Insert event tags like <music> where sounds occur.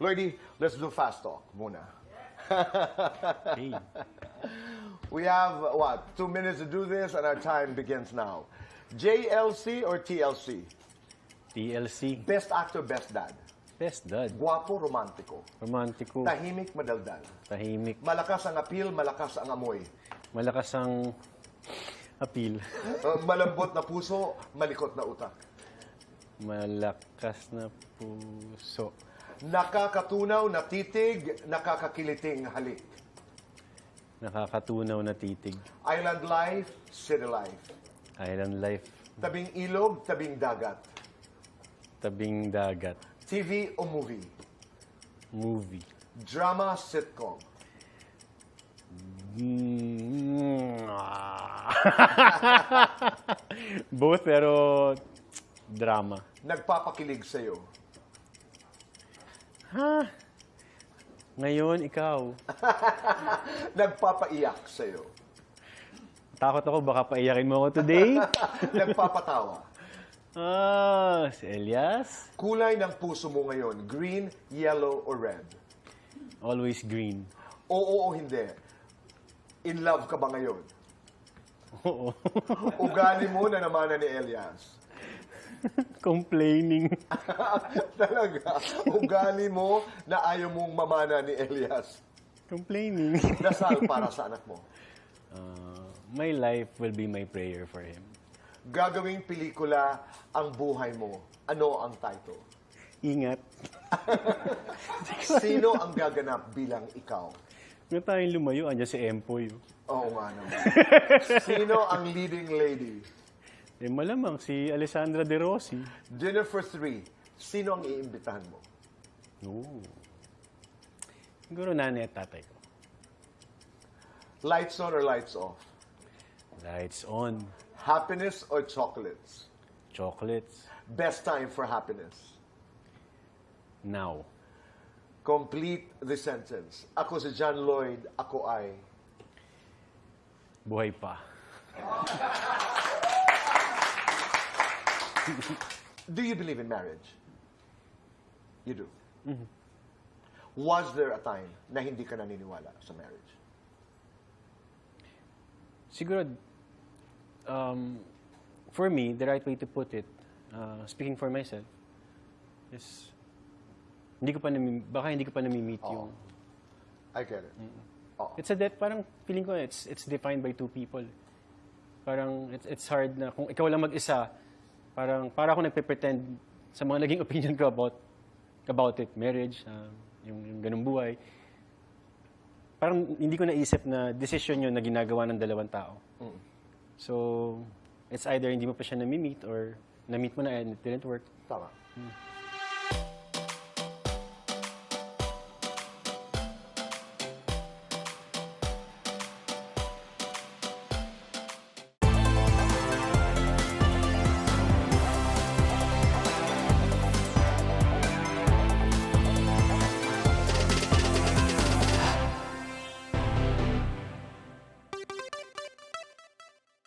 Lloydie, let's do fast talk muna. Hey. <laughs> We have, what, two minutes to do this and our time begins now. JLC or TLC? TLC. Best actor, best dad. Best dad. Guwapo, romantiko. Romantiko. Tahimik, madaldal. Tahimik. Malakas ang appeal, malakas ang amoy. Malakas ang appeal. <laughs> Uh, malambot na puso, malikot na utak. Malakas na puso. Nakakatunaw na titig, nakakakiliting halik. Nakakatunaw na titig. Island life, city life. Island life. Tabing ilog, tabing dagat. Tabing dagat. TV o movie. Movie. Drama, sitcom. Mm, ah. <laughs> Both pero drama. Nagpapakilig sa'yo. Ngayon, ikaw. <laughs> Nagpapaiyak sa'yo. Takot ako baka paiyakin mo ako today. <laughs> Nagpapatawa. ah, si Elias. Kulay ng puso mo ngayon, green, yellow, or red. Always green. Oo o hindi. In love ka ba ngayon? <laughs> Oo. Ugali mo na naman ni Elias. <laughs> Complaining. <laughs> Talaga. Ugali mo na ayaw mong mamana ni Elias. Complaining. <laughs> Dasal para sa anak mo. Uh, my life will be my prayer for him. Gagawing pelikula ang buhay mo. Ano ang title? Ingat. Sino ang gaganap bilang ikaw? Nga tayong lumayo, andyan si Empoy. Oo nga naman. Sino ang leading lady? Eh, malamang si Alessandra De Rossi. Dinner for three. Sino ang iimbitahan mo? Oo. Siguro nanay at tatay ko. Lights on or lights off? Lights on. Happiness or chocolates? Chocolates. Best time for happiness. Now. Complete the sentence. Ako si John Lloyd, ako ay... Buhay pa. Do you believe in marriage? You do. Was there a time na hindi ka naniniwala sa marriage? Siguro, um, for me, the right way to put it, uh, speaking for myself, is hindi ko pa nami, baka hindi ko pa nami-meet yung I get it. Oo. It's a de- parang feeling ko it's it's defined by two people. Parang it's it's hard na kung ikaw lang mag-isa, parang para ako nagpe-pretend sa mga naging <laughs> opinion ko about about it, marriage, um, yung, yung ganung buhay. Parang hindi ko naisip na decision yun na ginagawa ng dalawang tao. So, it's either hindi mo pa siya nami-meet or na-meet mo na and it didn't work. Tama.